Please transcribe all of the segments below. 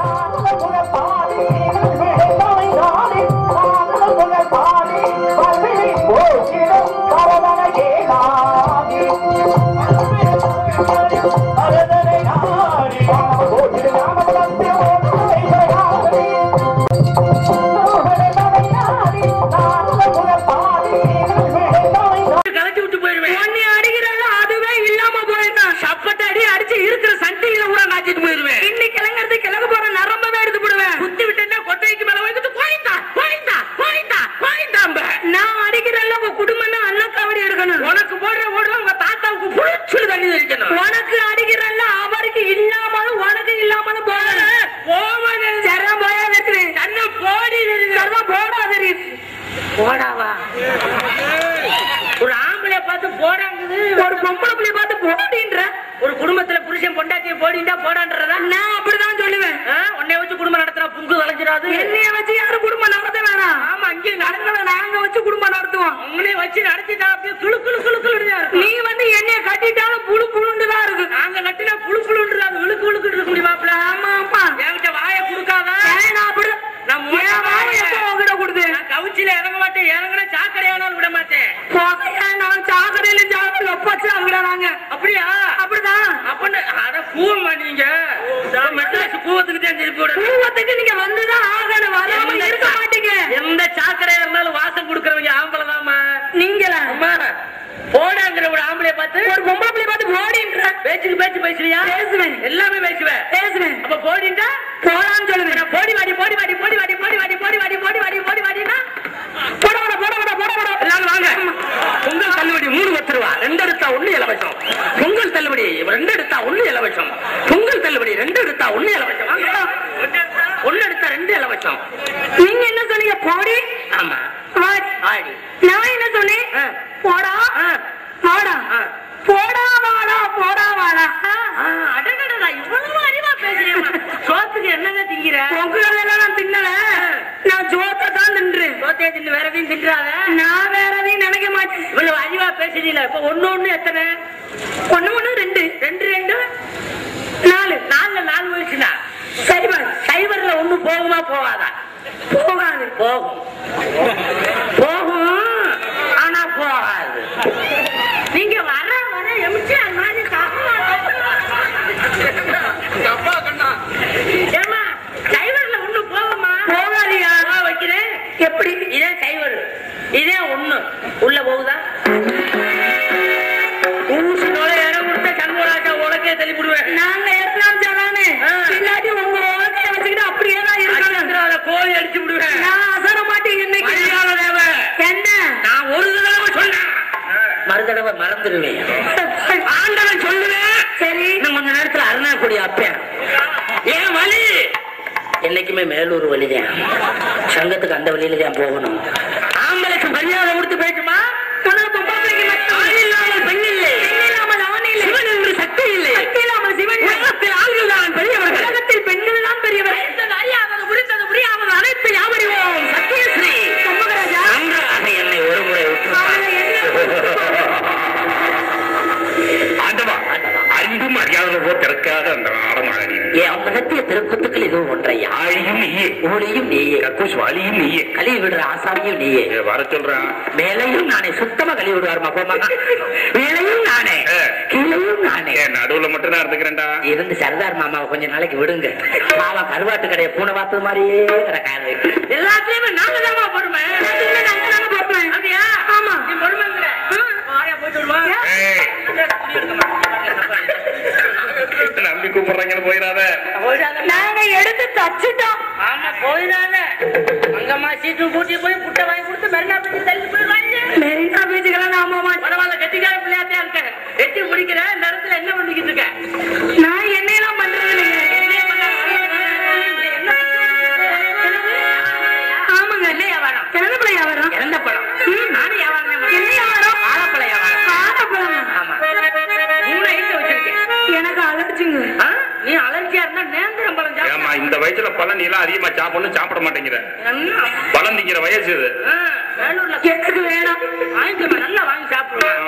Oh, பார்த்து போடாங்குது ஒரு பொம்பளை புள்ளைய பார்த்து போடின்ற. ஒரு குடும்பத்துல புருஷன் பொண்டாட்டிய போடிண்டா போடான்றதா நான் அப்படிதான் சொல்லுவேன். ஆ, உன்னை வச்சு குடும்பம் நடத்துறா புங்கு வளைஞ்சிடாது என்னைய வச்சு யாரும் குடும்பம் நடத்த வேணாம். ஆமா இங்கே நடந்ததை நாங்க வச்சு குடும்பம் நடத்துவோம். உங்களே வச்சு நடத்திட்டா அப்படியே குளு குளு குளு குளுன்னு இருக்கும். நீ வந்து என்னைய கட்டிட்டாலும் புழு புழுன்னு தான் இருக்கு நாங்க கட்டினா புழு புழுன்றது அது விழுக்கு விழுக்கு இருக்க முடியுமாப்ல ஆமா ஆமா என்கிட்ட வாயை கொடுக்காத ஏய், நான் அப்படி நான் மோசமா என் வாயை எப்ப உன்கிட்ட கொடுத்தேன்? நான் கவுச்சில இறங்க மாட்டேன் இறங்குனா சாக்கடையானாலும் விட மாட்டேன் போகையா, நான் சாக்கடையில சாக்கடையில ஒப்பச்சு அங்கிடாங்க. அப்படியா அப்படிதான் அப்பன்னு அட கூவமா நீங்க நான் மெட்ராஸ் விடுறேன் பூவத்துக்கு நீங்க வந்துதான் ஆகணும். வராம இருக்க மாட்டீங்க. எந்த சாக்கடையா இருந்தாலும் வாசம் கொடுக்கறவங்க ஆம்பளை தாமா நீங்களா? அம்மா போடாங்கிற ஒரு ஆம்பளைய பார்த்து ஒரு பொம்பளை பிள்ளை பார்த்து போடின்ற. பேச்சுக்கு பேச்சு பேசுறியா? பேசுவேன். எல்லாமே பேசுவேன் பேசுவேன். அப்ப போடிண்டா போடான்னு சொல்லுவேன். போடி வாடி போடி வாடி போடி வாடி போடி வாடி போடி வாடி போடி வாடி போடி வாடினா போட போட போட போட போட போட எல்லாரும் வாங்க பொங்கல் தள்ளுபடி மூணு பத்து ரூபா ரெண்டு எடுத்தா ஒண்ணு இலவசம் பொங்கல் தள்ளுபடி ரெண்டு எடுத்தா ஒண்ணு இலவசம் பொங்கல் தள்ளுபடி ரெண்டு எடுத்தா ஒண்ணு இலவசம் வாங்க. ஒண்ணு எடுத்தா ரெண்டு இலவசம் நீங்க என்ன சொன்னீங்க போடி ஆமா வாடி. ஆடி நான் என்ன சொன்னேன் ஆ. போடா ஆ. போடா ஆ. போடா வாடா போடா வாடா ஆ, அடடடடா, இவ்வளவு அறிவா பேசுறீங்க சோத்துக்கு உங்களெல்லாம் நான் தின்னல. நான் ஜோத்தை தான் தின்றேன். சோத்தைய தின்னு வேற எதையும் தின்றாத? நான் வேற எதையும் நினைக்க மாட்டேன். இவ்வளவு அறிவா பேசுறீல இப்ப ஒண்ணு ஒண்ணு எத்தனை? ஒண்ணு ஒண்ணு ரெண்டு. ரெண்டு ரெண்டு? நாலு. நாலுல நாலு வயசுனா சரிமா சைபர்ல ஒண்ணு போகுமா போகாதா? போகாது. போகும். போகும். தடவை மறந்துடுவேன். ஆண்டவன் சொல்லுவேன் சரி. இன்னும் கொஞ்ச நேரத்துல அருணாக்குடி அப்பேன். ஏன் வழி என்னைக்குமே மேலூர் வழிதான் சங்கத்துக்கு அந்த வழியில தான் போகணும். ஆம்பளைக்கு மரியாதை ஆழியும் நீயே. ஊழியும் நீயே. கக்கூஸ் வாலியும் நீயே. கழுவி விடுற ஆசாமியும் நீயே. வர சொல்றான் மேலையும் நானே. சுத்தமா கழுவி விடுவாருமா போமா மேலையும் நானே. கீழையும் நானே. நடுவுல மட்டும் தான் இருந்துக்கிறேன்டா. இருந்து சர்தார் மாமாவை கொஞ்ச நாளைக்கு விடுங்க. மாமா கருவாட்டு கடையை பூனை பார்த்தது மாதிரியே கிடக்காது. எல்லாத்தையுமே நாங்க தான் பொறுமை பொறுமை. அப்படியா? ஆமா. போயிட்டு ஏய், நம்பி கூப்பிடுறாங்கன்னு போயிடாத. போயிடாத. நாங்க எடுத்து தச்சுட்டோம் ஆமா போயிடாத. அங்கம்மா சீட்டு கூட்டி போய் புட்டை வாங்கி கொடுத்து மெரினா பீச்சு தள்ளி போய் வாங்கி மெரினா பீச்சுக்கெல்லாம் மாட்டோம். பரவாயில்ல கெட்டிக்கார பிள்ளையாத்தியா இருக்க எட்டி முடிக்கிற இந்த இடத்துல என்ன பண்ணிக்கிட்டு இருக்க? அதிகமா சாப்பிடணும் சாப்பிட மாட்டேங்கிற என்ன? பழம் திங்கிற வயசு இது. வேணாம். நல்லா வாங்கி சாப்பிடுவேன்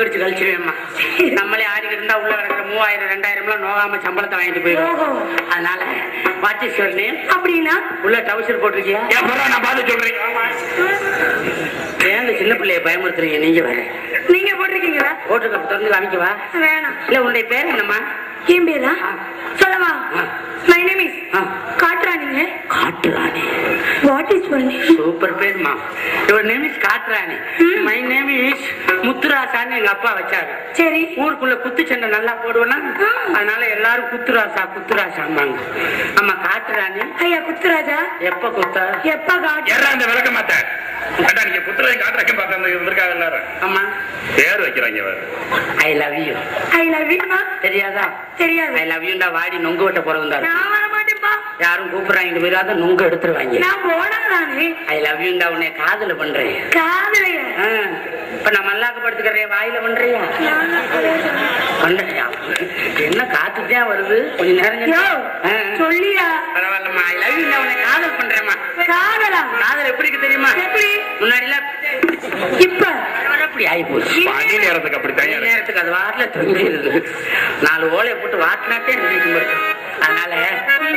உடுக்கடிச்சு கழிச்சிருவேம்மா நம்மளே ஆடிக்கிட்டு இருந்தா உள்ள கிடக்குற மூவாயிரம் ரெண்டாயிரம் எல்லாம் நோகாம சம்பளத்தை வாங்கிட்டு போயிடும். அதனால வாட் இஸ் யுவர் நேம். அப்படின்னா? உள்ள டவுசர் போட்டிருக்கியா? என் பிறகு நான் பார்த்து சொல்றேன். ஏங்க சின்ன பிள்ளைய பயமுறுத்துறீங்க? நீங்க வேற. நீங்க போட்டிருக்கீங்களா? ஓட்டுக்க திறந்து காமிக்கவா? வேணாம். இல்ல உன்னுடைய பேர் என்னம்மா? ஏன் பேரா. சொல்லவா. My name is ah. காட்டுறானிங்க Katturani what is your name super பேர்மா your name is Katturani my name is முத்துராசான்னு எங்க அப்பா வச்சாரு. சரி. ஊருக்குள்ள குத்து சண்டை நல்லா போடுவேன்னா அதனால எல்லாரும் குத்துராசா குத்துராசாம்பாங்க. ஆமா காட்டுராணி ஐயா குத்துராஜா? எப்ப குத்தா? எப்ப காட்டு ஏறா அந்த விளக்க மாட்டேன் ஏண்டா நீங்க புத்திரையும் காட்டுறக்க பார்த்து அந்த இருக்காங்க எல்லாரும். ஆமா. பேர் வைக்கிறாங்க வேற I love you I love you தெரியாதா? தெரியாது. ஐ லவ் யூண்டா வாடி நொங்கு வெட்ட போறவங்க நான் வர மாட்டேன்ப்பா யாரும் கூப்பிடுறாங்க. போயிடாத நொங்கு எடுத்துருவாங்க. நான் போனாதானே ஐ லவ் யூண்டா உன்னை காதல பண்றேன். காதலைய? இப்ப நான் மல்லாக்க படுத்துக்கிறேன் வாயில பண்றியா? பண்றியா என்ன காத்துட்டே வருது? கொஞ்ச நேரம். சொல்லியா? பரவாயில்லம்மா ஐ லவ் யூ உன்னை காதல் பண்றேம்மா. காதலா? காதல் எப்படி இருக்கு தெரியுமா? எப்படி? முன்னாடி எல்லாம் இப்ப அப்படி ஆகி போச்சு நேரத்துக்கு இருக்கு. நேரத்துக்கு அது வாட்டில நாலு ஓலையை போட்டு வாட்டினாட்டே அதனால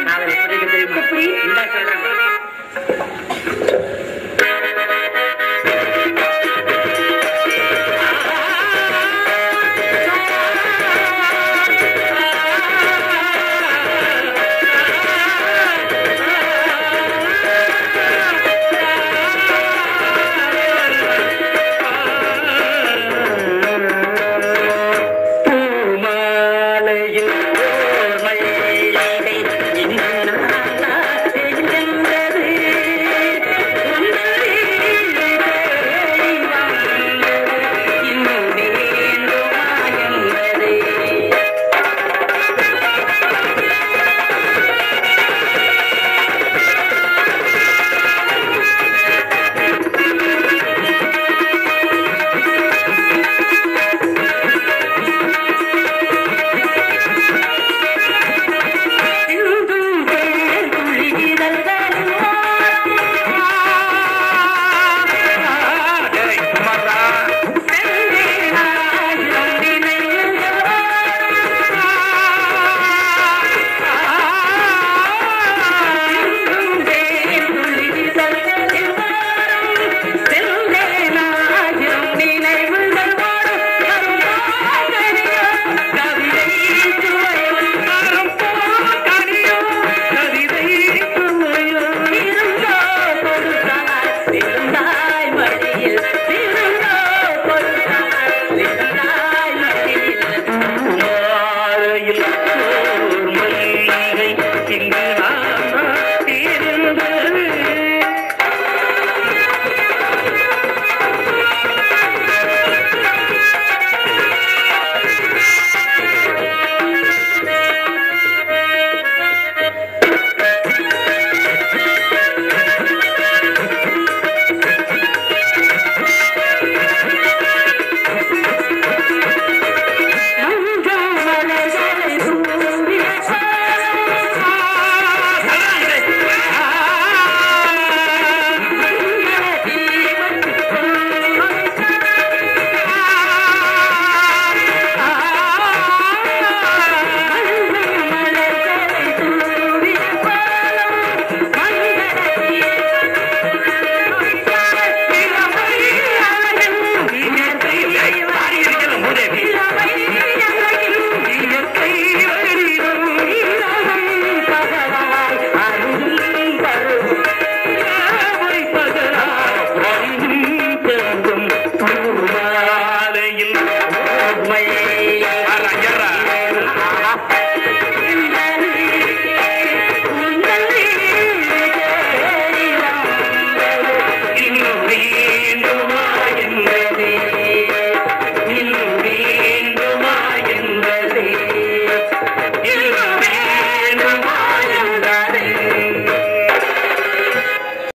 காதல் எப்படி இருக்கு தெரியுமா எப்படி? இந்தா சொல்றேன்